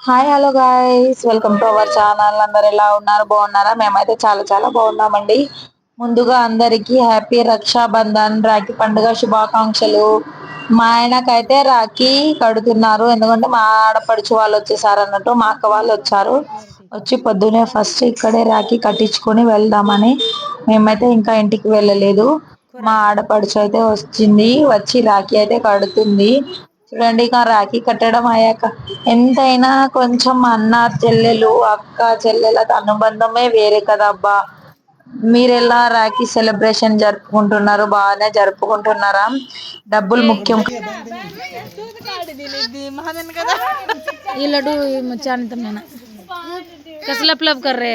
Hi hello guys welcome to our channel అందరు ఎలా ఉన్నారు? బాగున్నారా? మేమైతే చాలా చాలా బాగున్నామండి. ముందుగా అందరికి హ్యాపీ రక్షాబంధన్ రాఖీ పండుగ శుభాకాంక్షలు. మా ఆయనకైతే రాఖీ కడుతున్నారు. ఎందుకంటే మా ఆడపడుచు వాళ్ళు వచ్చేసారు అన్నట్టు మా అక్క వాళ్ళు వచ్చారు. వచ్చి పొద్దునే ఫస్ట్ ఇక్కడే రాఖీ కట్టించుకొని వెళ్దామని మేమైతే ఇంకా ఇంటికి వెళ్ళలేదు. మా ఆడపడుచు అయితే వచ్చింది వచ్చి రాఖీ అయితే కడుతుంది. చూడండి ఇక రాఖీ కట్టడం అయ్యాక ఎంతైనా కొంచెం అన్న చెల్లెలు అక్క చెల్లెల అనుబంధమే వేరే కదా అబ్బా. మీరెలా రాఖీ సెలబ్రేషన్ జరుపుకుంటున్నారు? బాగానే జరుపుకుంటున్నారా? డబ్బులు ముఖ్యం లప్ లప్ కర్రే.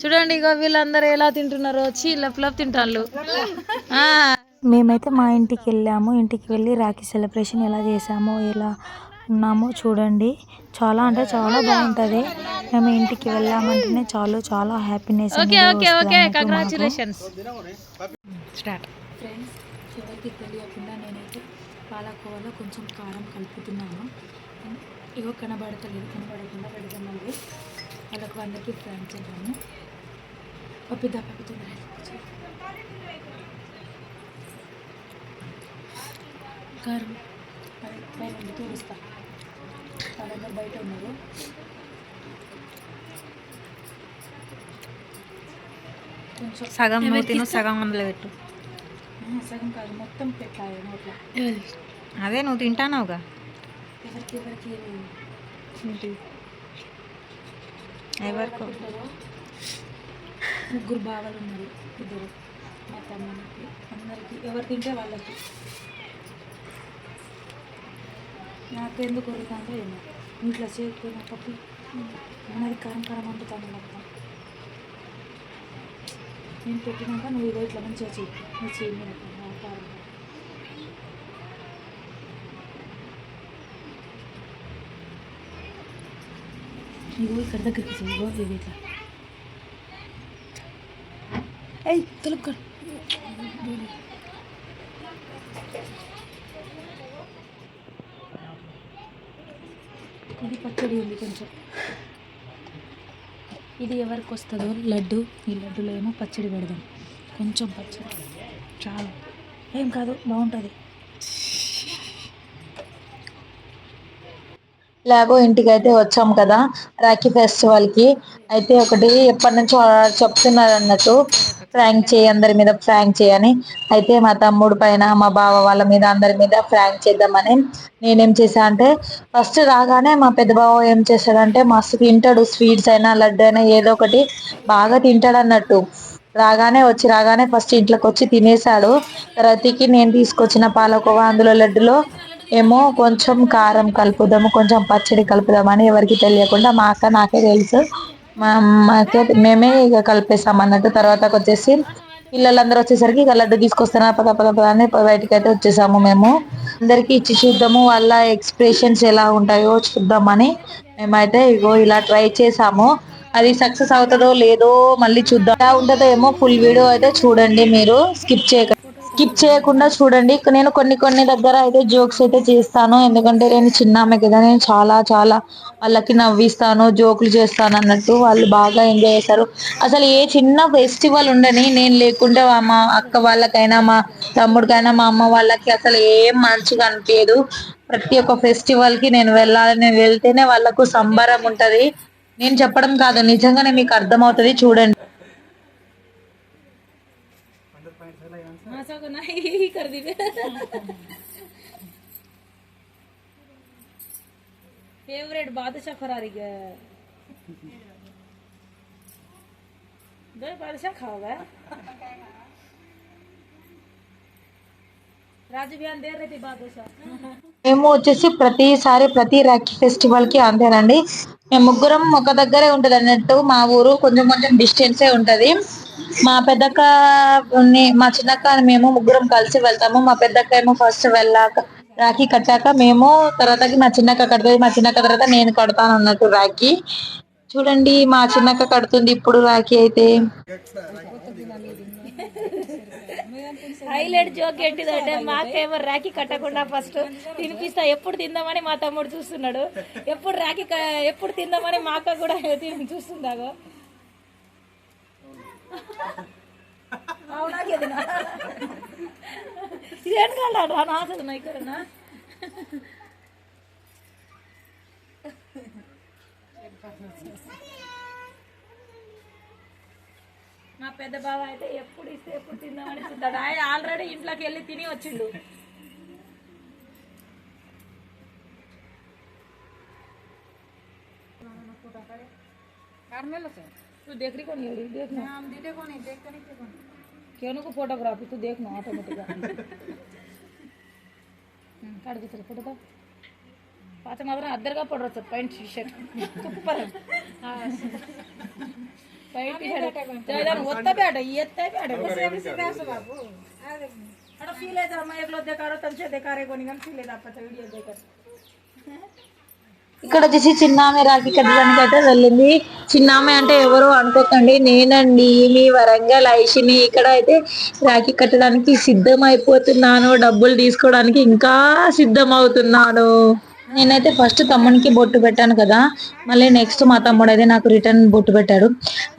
చూడండి ఇక వీళ్ళందరూ ఎలా తింటున్నారో. వచ్చి లప్ లప్ తింటాళ్ళు ఆ. మేమైతే మా ఇంటికి వెళ్ళాము. ఇంటికి వెళ్ళి రాఖీ సెలబ్రేషన్ ఎలా చేసామో ఎలా ఉన్నామో చూడండి. చాలా అంటే చాలా బాగుంటుంది. మేము ఇంటికి వెళ్ళామంటేనే చాలు చాలా happiness okay okay okay congratulations start friends ఎవరికి తెలియకుండా నేనైతే పాలకోవాలో కొంచెం కారం కలుపుతున్నాను. ఇగో కనబడతలేదు కనబడకుండా పెడతాం మళ్ళీ వాళ్ళకు అందరికీ ఫ్రాంక్ చేద్దాము. పప్పిద్దా పప్పుతుందా కారం పైన బయట ఉన్నారు. కొంచెం సగం నువ్వు తిను సగం అందులో పెట్టు. సగం కాదు మొత్తం పెట్టాలి నోట్లో అదే నువ్వు తింటానావుగా? ఎవరికి ఎవరికి ముగ్గురు బావలు ఉన్నారు ఇద్దరు. మా తమ్మునికి అందరికి ఎవరు తింటే వాళ్ళకి. నాకు ఎందుకు కొరుకుంటే ఏమో ఇంట్లో చేసుకున్న పప్పు ఉన్నది కారం కారం వండుతాను మొత్తం. నేను పెట్టినాక నువ్వు ఇదో ఇట్లా మంచిగా చెయ్యి. నువ్వు చెయ్యి మీద కారం ఇగో ఇక్కడ దగ్గరికి చెయ్యి ఇది ఇట్లా. ఏయ్ తలుపుకో. ఇది పచ్చడి ఉంది కొంచెం. ఇది ఎవరికి వస్తుందో? లడ్డు. ఈ లడ్డులో ఏమో పచ్చడి పెడదాం. కొంచెం పచ్చడి. చాలు. ఏం కాదు బాగుంటుంది. ఇలాగో ఇంటికి అయితే వచ్చాం కదా రాఖీ ఫెస్టివల్కి అయితే ఒకటి ఎప్పటి నుంచో చెప్తున్నారు అన్నట్టు ఫ్రాంక్ చేయి అందరి మీద ఫ్రాంక్ చేయని అయితే మా తమ్ముడు పైన మా బావ వాళ్ళ మీద అందరి మీద ఫ్రాంక్ చేద్దామని నేనేం చేశా అంటే ఫస్ట్ రాగానే మా పెద్ద బావ ఏం చేశాడంటే మస్తు తింటాడు స్వీట్స్ అయినా లడ్డు అయినా ఏదో ఒకటి బాగా తింటాడు అన్నట్టు. రాగానే వచ్చి రాగానే ఫస్ట్ ఇంట్లోకి వచ్చి తినేసాడు తర్వాతకి నేను తీసుకొచ్చిన పాలకోవా అందులో లడ్డులో ఏమో కొంచెం కారం కలుపుదాము కొంచెం పచ్చడి కలుపుదామని ఎవరికి తెలియకుండా మా అక్క నాకే తెలుసు. మా మేమే ఇక కలిపేసాం అన్నట్టు తర్వాత వచ్చేసి పిల్లలందరూ వచ్చేసరికి ఇక లడ్డు తీసుకొస్తారా పద పద పద అని బయటికి అయితే వచ్చేసాము మేము. అందరికి ఇచ్చి చూద్దాము వాళ్ళ ఎక్స్ప్రెషన్స్ ఎలా ఉంటాయో చూద్దామని మేమైతే ఇగో ఇలా ట్రై చేసాము. అది సక్సెస్ అవుతుందో లేదో మళ్ళీ చూద్దాం. ఎలా ఉంటుందో ఏమో ఫుల్ వీడియో అయితే చూడండి మీరు స్కిప్ చేయక స్కిప్ చేయకుండా చూడండి. నేను కొన్ని కొన్ని దగ్గర అయితే జోక్స్ అయితే చేస్తాను. ఎందుకంటే నేను చిన్న ఆమె కదా. నేను చాలా చాలా వాళ్ళకి నవ్విస్తాను జోకులు చేస్తాను అన్నట్టు వాళ్ళు బాగా ఎంజాయ్ చేస్తారు. అసలు ఏ చిన్న ఫెస్టివల్ ఉండని నేను లేకుంటే మా అక్క వాళ్ళకైనా మా తమ్ముడికైనా మా అమ్మ వాళ్ళకి అసలు ఏం మంచిగా అనిపించదు ప్రతి ఒక్క ఫెస్టివల్కి నేను వెళ్ళాలి నేను వెళ్తేనే వాళ్ళకు సంబరం ఉంటది. నేను చెప్పడం కాదు నిజంగానే మీకు అర్థమవుతుంది. చూడండి. कर दी फेवरेट बादशाह फरारी का दो बादशाह खाओगे राजू बयान दे रही थी बादशाह మేము వచ్చేసి ప్రతిసారి ప్రతి రాఖీ ఫెస్టివల్ కి అంతేనండి మేము ముగ్గురం ఒక దగ్గరే ఉంటది అన్నట్టు మా ఊరు కొంచెం కొంచెం డిస్టెన్సే ఉంటది మా పెద్దక్క మా చిన్నక్క మేము ముగ్గురం కలిసి వెళ్తాము. మా పెద్దక్క ఏమో ఫస్ట్ వెళ్ళాక రాఖీ కట్టాక మేము తర్వాతకి మా చిన్నక్క కడుతుంది. మా చిన్నక్క తర్వాత నేను కడతాను అన్నట్టు రాఖీ. చూడండి మా చిన్నక్క కడుతుంది ఇప్పుడు రాఖీ అయితే. హైలైట్ జోక్ ఏంటిదంటే మాకేమో రాఖీ కట్టకుండా ఫస్ట్ తినిపిస్తా ఎప్పుడు తిందామని మా తమ్ముడు చూస్తున్నాడు. ఎప్పుడు రాఖీ ఎప్పుడు తిందామని మా అక్క కూడా చూస్తుందాగో. ఇదేం కాదు రా నాసదు ఇక్కడనా మా పెద్ద బావ అయితే ఎప్పుడు ఇస్తే ఎప్పుడు తిందామని చూద్దాడు ఆయన ఆల్రెడీ ఇంట్లోకి వెళ్ళి తిని వచ్చిండు. तू देख रही कौन है? देख ना। हम दीदी को नहीं देख कर ही कौन? क्यों ना को फोटोग्राफी तू देख ना ऑटोमेटिक हम्म, काट दे तेरे फ़ोटो का। पाच मात्र अदरगा पडरच pant T shirt super pant T shirt त्याला ओत्ता बेड येत्ता बेड कसं कसं असं बाबू। अरे फील है जरा मग एकलो तुमसे देखा रहे कोणी गम फील है आपका वीडियो देखकर ఇక్కడ వచ్చేసి చిన్నామె రాఖీ కట్టడానికి అయితే వెళ్ళింది. చిన్నామె అంటే ఎవరు అనుకోకండి. నేనండి మీ వరంగల్ ఐషిని ఇక్కడ అయితే రాఖీ కట్టడానికి సిద్ధం అయిపోతున్నాను డబ్బులు తీసుకోవడానికి ఇంకా సిద్ధం అవుతున్నాను నేనైతే ఫస్ట్ తమ్మునికి బొట్టు పెట్టాను కదా మళ్ళీ నెక్స్ట్ మా తమ్ముడు అయితే నాకు రిటర్న్ బొట్టు పెట్టాడు.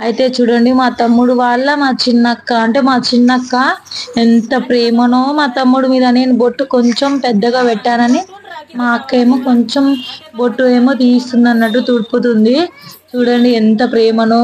అయితే చూడండి మా తమ్ముడు వాళ్ళ మా చిన్నక్క అంటే మా చిన్నక్క ఎంత ప్రేమనో మా తమ్ముడు మీద నేను బొట్టు కొంచెం పెద్దగా పెట్టానని మా అక్క ఏమో కొంచెం బొట్టు ఏమో తీస్తుంది అన్నట్టు తుడుపుతుంది. చూడండి ఎంత ప్రేమనో.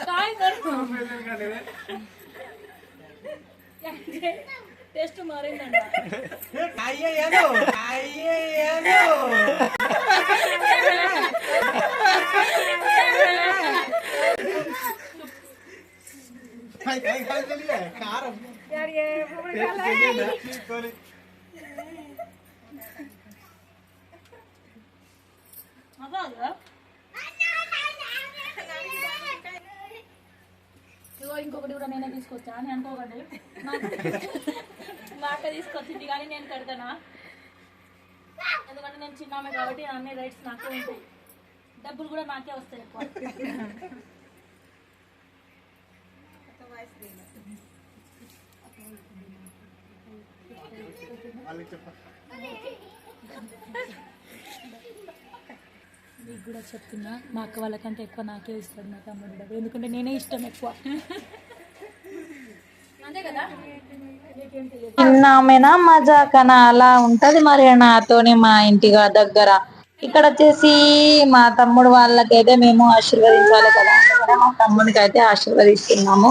काय टेस्ट मारेन यार ये తీసుకొచ్చా అని అనుకోకండి. మా- అక్క తీసుకొచ్చింది కానీ నేను కడతానా? ఎందుకంటే నేను చిన్నామే కాబట్టి అన్ని రైట్స్ నాకే ఉంటాయి. డబ్బులు కూడా నాకే వస్తాయి ఎక్కువ. మీకు కూడా చెప్తున్నా మా అక్క వాళ్ళకంటే ఎక్కువ నాకే ఇస్తాడు నా తమ్ముడు డబ్బు. ఎందుకంటే నేనే ఇష్టం ఎక్కువ అంతే కదా నీకేం తెలియదు చిన్నామెనా? మజాకనా? అలా ఉంటది మరి నాతోని మా ఇంటిగా దగ్గర. ఇక్కడ వచ్చేసి మా తమ్ముడు వాళ్ళకైతే మేము ఆశీర్వదించాలి కదా. మా తమ్ముడికి అయితే ఆశీర్వదిస్తున్నాము.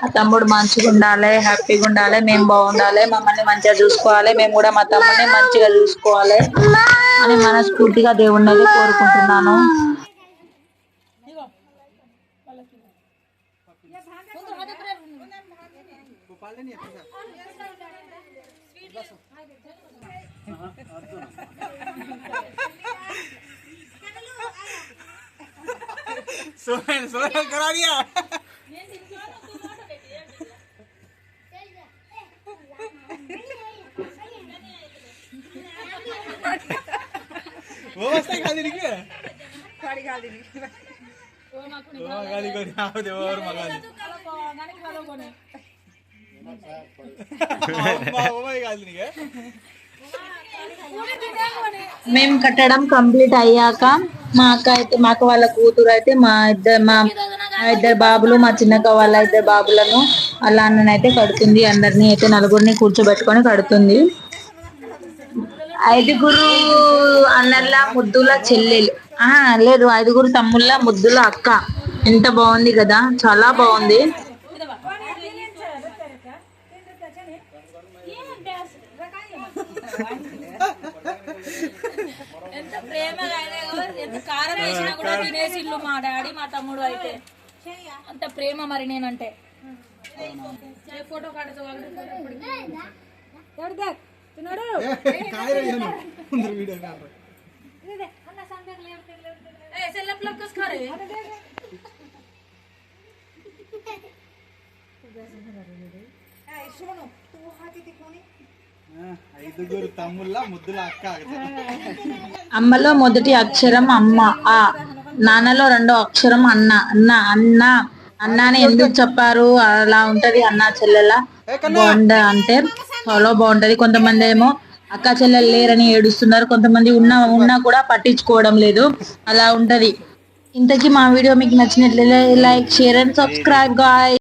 మా తమ్ముడు మంచిగా ఉండాలి హ్యాపీగా ఉండాలి మేము బాగుండాలి మమ్మల్ని మంచిగా చూసుకోవాలి మేము కూడా మా తమ్ముడిని మంచిగా చూసుకోవాలి అని మనస్ఫూర్తిగా దేవుణ్ణి కోరుకుంటున్నాను. सोहन सोहन करा दिया वो मस्त है खाली दिखे खाली खाली दिखे खाली कोई आओ दे और मगा ली वो भाई खाली दिखे మేము కట్టడం కంప్లీట్ అయ్యాక మా అక్క అయితే మా అక్క వాళ్ళ కూతురు అయితే మా ఇద్దరు మా ఇద్దరు బాబులు మా చిన్నక్క వాళ్ళ ఇద్దరు బాబులను వాళ్ళ అన్ననైతే కడుతుంది. అందరినీ అయితే నలుగురిని కూర్చోబెట్టుకొని కడుతుంది. ఐదుగురు అన్నల ముద్దుల చెల్లెలు. ఆ లేదు ఐదుగురు తమ్ముళ్ళ ముద్దుల అక్క. ఎంత బాగుంది కదా చాలా బాగుంది. ఎంత ప్రేమగా ఎంత కారం వేసినా కూడా తినేసి ఇల్లు మా డాడీ మా తమ్ముడు అయితే. అంత ప్రేమ మరి నేనంటే. ఏ ఫోటో కాడుతూ ఐదుగురు తమ్ముళ్ళ ముద్దుల అక్క అమ్మలో మొదటి అక్షరం అమ్మ ఆ. నాన్నలో రెండో అక్షరం అన్న అన్న అన్న. అన్న అని ఎందుకు చెప్పారు? అలా ఉంటది అన్న చెల్లెల. బాండ్ అంటే చాలా బాగుంటది. కొంతమంది ఏమో అక్క చెల్లెలు లేరని ఏడుస్తున్నారు. కొంతమంది ఉన్న ఉన్నా కూడా పట్టించుకోవడం లేదు. అలా ఉంటది. ఇంతకీ మా వీడియో మీకు నచ్చినట్లయితే like share and subscribe guy